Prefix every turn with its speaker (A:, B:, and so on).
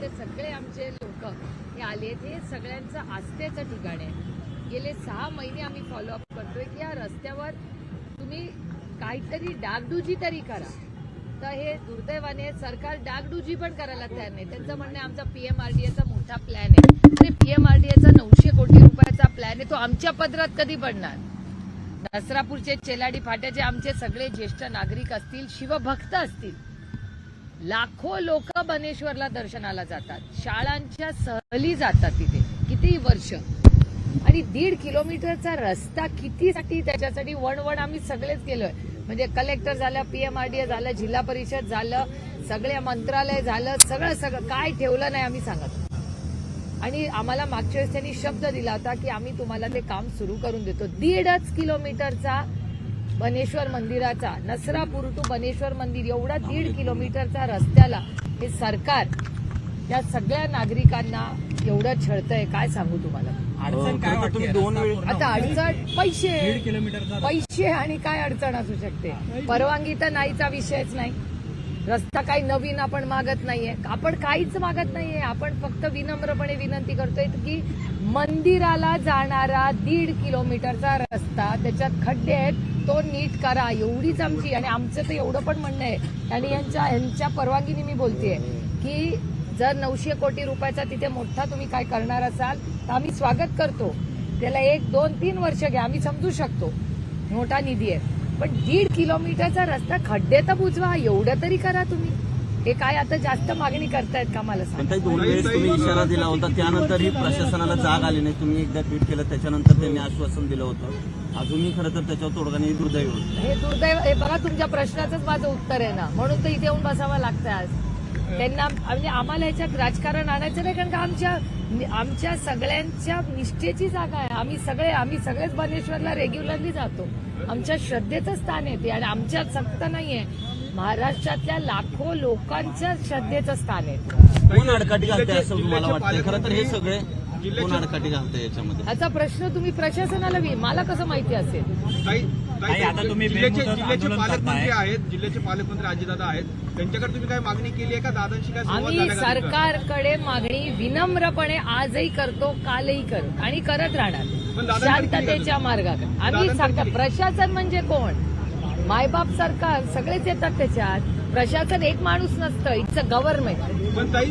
A: ते सगळे आमचे लोक हे आले आहेत. हे सगळ्यांचं आस्थेचं ठिकाण आहे. गेले सहा महिने आम्ही फॉलोअप करतोय की या रस्त्यावर तुम्ही काहीतरी डागडुजी तरी करा. तर हे दुर्दैवाने सरकार डागडुजी पण करायला तयार नाही. त्यांचं म्हणणं आहे आमचा पीएमआरडीएचा मोठा प्लॅन आहे. अरे पीएमआरडीएचा नऊशे कोटी रुपयाचा प्लॅन आहे. तो आमच्या पदरात कधी पडणार? दसरापूरचे चेलाडी फाट्याचे आमचे सगळे ज्येष्ठ नागरिक असतील शिवभक्त असतील. लाखो लोक बनेश्वरला दर्शनाला जातात. शाळांच्या सहली जातात तिथे. किती वर्ष? आणि दीड किलोमीटरचा रस्ता कितीसाठी त्याच्यासाठी वणवण आम्ही सगळेच गेलोय म्हणजे कलेक्टर झालं पीएमआरडीए झालं जिल्हा परिषद झालं सगळे मंत्रालय झालं सगळं सगळं. काय ठेवलं नाही आम्ही सांगत. आणि आम्हाला मागच्या वेळेस त्यांनी शब्द दिला होता की आम्ही तुम्हाला ते काम सुरू करून देतो. दीडच किलोमीटरचा बनेश्वर मंदिराचा नसरापूर टू बनेश्वर मंदिर एवढा दीड किलोमीटरचा रस्त्याला हे सरकार या सगळ्या नागरिकांना एवढं छळतंय काय सांगू तुम्हाला?
B: अडचण काय वाटते?
C: दोन
A: आता अडचण पैसे पैसे आणि काय अडचण असू शकते? परवानगी तर नाहीचा विषयच नाही. रस्ता काही नवीन आपण मागत नाहीये. आपण काहीच मागत नाहीये. आपण फक्त विनम्रपणे विनंती करतोय की मंदिराला जाणारा दीड किलोमीटरचा रस्ता त्याच्यात खड्डे आहेत तो नीट करा. एवढीच आमची आणि आमचं तर एवढं पण म्हणणं आहे. आणि यांच्या यांच्या परवानगीने मी बोलतेय की जर नऊशे कोटी रुपयाचा तिथे मोठा तुम्ही काय करणार असाल तर आम्ही स्वागत करतो. त्याला एक दोन तीन वर्ष घ्या. आम्ही समजू शकतो. मोठा निधी आहे. पण दीड किलोमीटरचा रस्ता खड्डे तर बुजवा एवढं तरी करा तुम्ही. हे काय आता जास्त मागणी करतायत का मला सांग?
C: दोन वेळेस तुम्ही इशारा दिला होता त्यानंतरही प्रशासनाला जाग आली नाही. तुम्ही एकदा ट्विट केलं त्याच्यानंतर त्यांनी आश्वासन दिलं होतं. अजूनही खरं तर त्याच्यावर तोडगा नाही दुर्दैव.
A: हे दुर्दैव हे बघा तुमच्या प्रश्नाचंच माझं उत्तर आहे ना. म्हणून तर इथे येऊन बसावं लागतं आज. त्यांना म्हणजे आम्हाला याच्यात राजकारण आणायचं नाही कारण का आमच्या आमच्या सगळ्यांच्या निष्ठेची जागा आहे. आम्ही सगळे आम्ही सगळेच बनेश्वरला रेग्युलरली जातो. आमच्या श्रद्धेचं स्थान आहे ते. आणि आमच्या सक्त नाहीये. महाराष्ट्रातल्या लाखो लोकांच्या श्रद्धेचं स्थान आहे
C: कोण आडकाठी घालते असं तुम्हाला वाटतंय? खरं तर हे सगळे कोण आडकाठी घालतंय याच्यामध्ये?
A: याचा प्रश्न तुम्ही प्रशासनाला वि- मला कसं माहिती असेल?
B: आता तुम्ही
D: जिल्ह्याचे पालकमंत्री. आहेत जिल्ह्याचे पालकमंत्री अजितदादा आहेत. त्यांच्याकडे तुम्ही काय मागणी केली आहे का? दादांशी काय संवाद
A: आम्ही? सरकारकडे मागणी विनम्रपणे आजही करतो कालही करू आणि करत राहणार. शांततेच्या मार्गात आम्ही
D: दादांकडे
A: सांगतो
D: केली.
A: प्रशासन म्हणजे कोण? मायबाप सरकार सगळेच येतात त्याच्यात. प्रशासन एक माणूस नसतं इट्स अ गव्हर्नमेंट
D: पण ताई